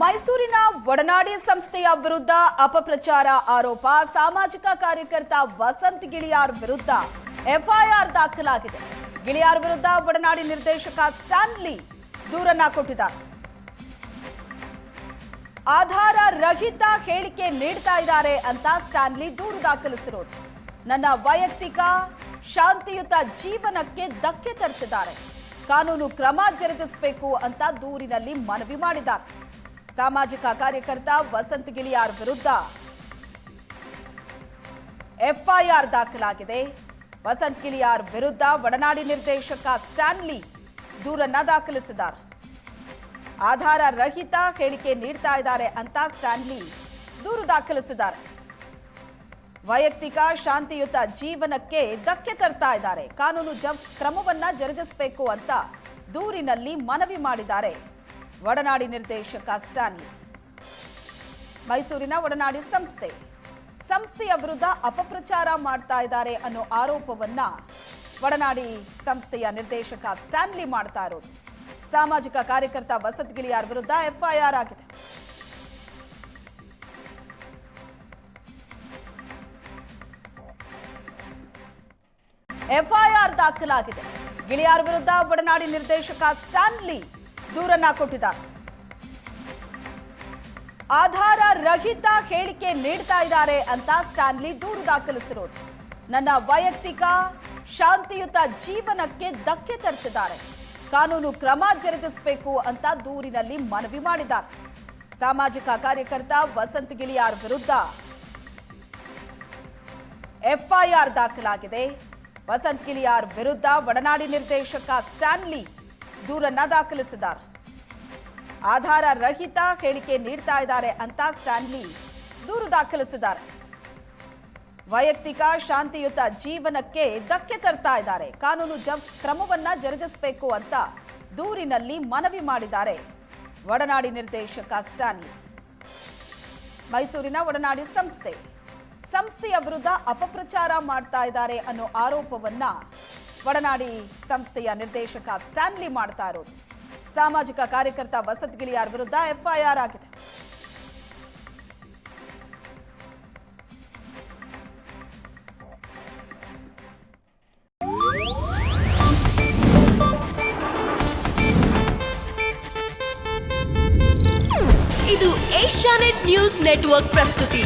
ಮೈಸೂರಿನ ಒಡನಾಡಿ ಸಂಸ್ಥೆಯ ವಿರುದ್ಧ ಅಪಪ್ರಚಾರ ಆರೋಪ. ಸಾಮಾಜಿಕ ಕಾರ್ಯಕರ್ತ ವಸಂತ್ ಗಿಳಿಯಾರ್ ವಿರುದ್ಧ ಎಫ್ಐಆರ್ ದಾಖಲಾಗಿದೆ. ಗಿಳಿಯಾರ್ ವಿರುದ್ಧ ಒಡನಾಡಿ ನಿರ್ದೇಶಕ ಸ್ಟಾನ್ಲಿ ದೂರನ್ನ ಕೊಟ್ಟಿದ್ದಾರೆ. ಆಧಾರ ರಹಿತ ಹೇಳಿಕೆ ನೀಡ್ತಾ ಇದ್ದಾರೆ ಅಂತ ಸ್ಟಾನ್ಲಿ ದೂರು ದಾಖಲಿಸಿರೋದು. ನನ್ನ ವೈಯಕ್ತಿಕ, ಶಾಂತಿಯುತ ಜೀವನಕ್ಕೆ ಧಕ್ಕೆ ತರ್ತಿದ್ದಾರೆ. ಕಾನೂನು ಕ್ರಮ ಜರುಗಿಸಬೇಕು ಅಂತ ದೂರಿನಲ್ಲಿ ಮನವಿ ಮಾಡಿದ್ದಾರೆ. ಸಾಮಾಜಿಕ ಕಾರ್ಯಕರ್ತ ವಸಂತ್ ಗಿಳಿಯಾರ್ ವಿರುದ್ಧ ಎಫ್ಐಆರ್ ದಾಖಲಾಗಿದೆ. ವಸಂತ್ ಗಿಳಿಯಾರ್ ವಿರುದ್ಧ ಒಡನಾಡಿ ನಿರ್ದೇಶಕ ಸ್ಟಾನ್ಲಿ ದೂರನ್ನ ದಾಖಲಿಸಿದ್ದಾರೆ. ಆಧಾರ ರಹಿತ ಹೇಳಿಕೆ ನೀಡ್ತಾ ಇದ್ದಾರೆ ಅಂತ ಸ್ಟಾನ್ಲಿ ದೂರು ದಾಖಲಿಸಿದ್ದಾರೆ. ವೈಯಕ್ತಿಕ ಶಾಂತಿಯುತ ಜೀವನಕ್ಕೆ ಧಕ್ಕೆ ತರ್ತಾ ಇದ್ದಾರೆ. ಕಾನೂನು ಜ- ಕ್ರಮವನ್ನ ಜರುಗಿಸಬೇಕು ಅಂತ ದೂರಿನಲ್ಲಿ ಮನವಿ ಮಾಡಿದ್ದಾರೆ. ಒಡನಾಡಿ ನಿರ್ದೇಶಕ ಸ್ಟಾನ್ಲಿ ಮೈಸೂರಿನ ಒಡನಾಡಿ ಸಂಸ್ಥೆ. ಸಂಸ್ಥೆಯ ವಿರುದ್ಧ ಅಪಪ್ರಚಾರ ಮಾಡ್ತಾ ಇದ್ದಾರೆ ಅನ್ನೋ ಆರೋಪವನ್ನ ಒಡನಾಡಿ ಸಂಸ್ಥೆಯ ನಿರ್ದೇಶಕ ಸ್ಟಾನ್ಲಿ ಮಾಡ್ತಾ ಇರೋದು. ಸಾಮಾಜಿಕ ಕಾರ್ಯಕರ್ತ ವಸತ್ ಗಿಳಿಯಾರ್ ವಿರುದ್ಧ ಎಫ್ಐಆರ್ ಆಗಿದೆ. ಎಫ್ಐಆರ್ ದಾಖಲಾಗಿದೆ. ಗಿಳಿಯಾರ್ ವಿರುದ್ಧ ಒಡನಾಡಿ ನಿರ್ದೇಶಕ ಸ್ಟಾನ್ಲಿ ದೂರನ್ನ ಕೊಟ್ಟಿದ್ದಾರೆ. ಆಧಾರ ರಹಿತ ಹೇಳಿಕೆ ನೀಡ್ತಾ ಇದ್ದಾರೆ ಅಂತ ಸ್ಟಾನ್ಲಿ ದೂರು ದಾಖಲಿಸಿರೋದು. ನನ್ನ ವೈಯಕ್ತಿಕ, ಶಾಂತಿಯುತ ಜೀವನಕ್ಕೆ ಧಕ್ಕೆ ತರ್ತಿದ್ದಾರೆ. ಕಾನೂನು ಕ್ರಮ ಜರುಗಿಸಬೇಕು ಅಂತ ದೂರಿನಲ್ಲಿ ಮನವಿ ಮಾಡಿದ್ದಾರೆ. ಸಾಮಾಜಿಕ ಕಾರ್ಯಕರ್ತ ವಸಂತ್ ಗಿಳಿಯಾರ್ ವಿರುದ್ಧ ಎಫ್ಐಆರ್ ದಾಖಲಾಗಿದೆ. ವಸಂತ್ ಗಿಳಿಯಾರ್ ವಿರುದ್ಧ ಒಡನಾಡಿ ನಿರ್ದೇಶಕ ಸ್ಟಾನ್ಲಿ ದೂರನ್ನ ದಾಖಲಿಸಿದ್ದಾರೆ. ಆಧಾರ ರಹಿತ ಹೇಳಿಕೆ ನೀಡ್ತಾ ಇದ್ದಾರೆ ಅಂತ ಸ್ಟಾನ್ಲಿ ದೂರು ದಾಖಲಿಸಿದ್ದಾರೆ. ವೈಯಕ್ತಿಕ ಶಾಂತಿಯುತ ಜೀವನಕ್ಕೆ ಧಕ್ಕೆ ತರ್ತಾ ಇದ್ದಾರೆ. ಕಾನೂನು ಜ- ಕ್ರಮವನ್ನ ಜರುಗಿಸಬೇಕು ಅಂತ ದೂರಿನಲ್ಲಿ ಮನವಿ ಮಾಡಿದ್ದಾರೆ ಒಡನಾಡಿ ನಿರ್ದೇಶಕ ಸ್ಟಾನ್ಲಿ ಮೈಸೂರಿನ ಒಡನಾಡಿ ಸಂಸ್ಥೆ. ಸಂಸ್ಥೆಯ ವಿರುದ್ಧ ಅಪಪ್ರಚಾರ ಮಾಡ್ತಾ ಇದ್ದಾರೆ ಅನ್ನೋ ಆರೋಪವನ್ನ ಒಡನಾಡಿ ಸಂಸ್ಥೆಯ ನಿರ್ದೇಶಕ ಸ್ಟ್ಯಾನ್ಲಿ ಮಾಡ್ತಾ ಇರೋದು. ಸಾಮಾಜಿಕ ಕಾರ್ಯಕರ್ತ ವಸತ್ ಗಿಳಿಯಾರ್ ವಿರುದ್ಧ ಎಫ್ಐಆರ್ ಆಗಿದೆ. ಇದು ಏಷ್ಯಾನೆಟ್ ನ್ಯೂಸ್ ನೆಟ್ವರ್ಕ್ ಪ್ರಸ್ತುತಿ.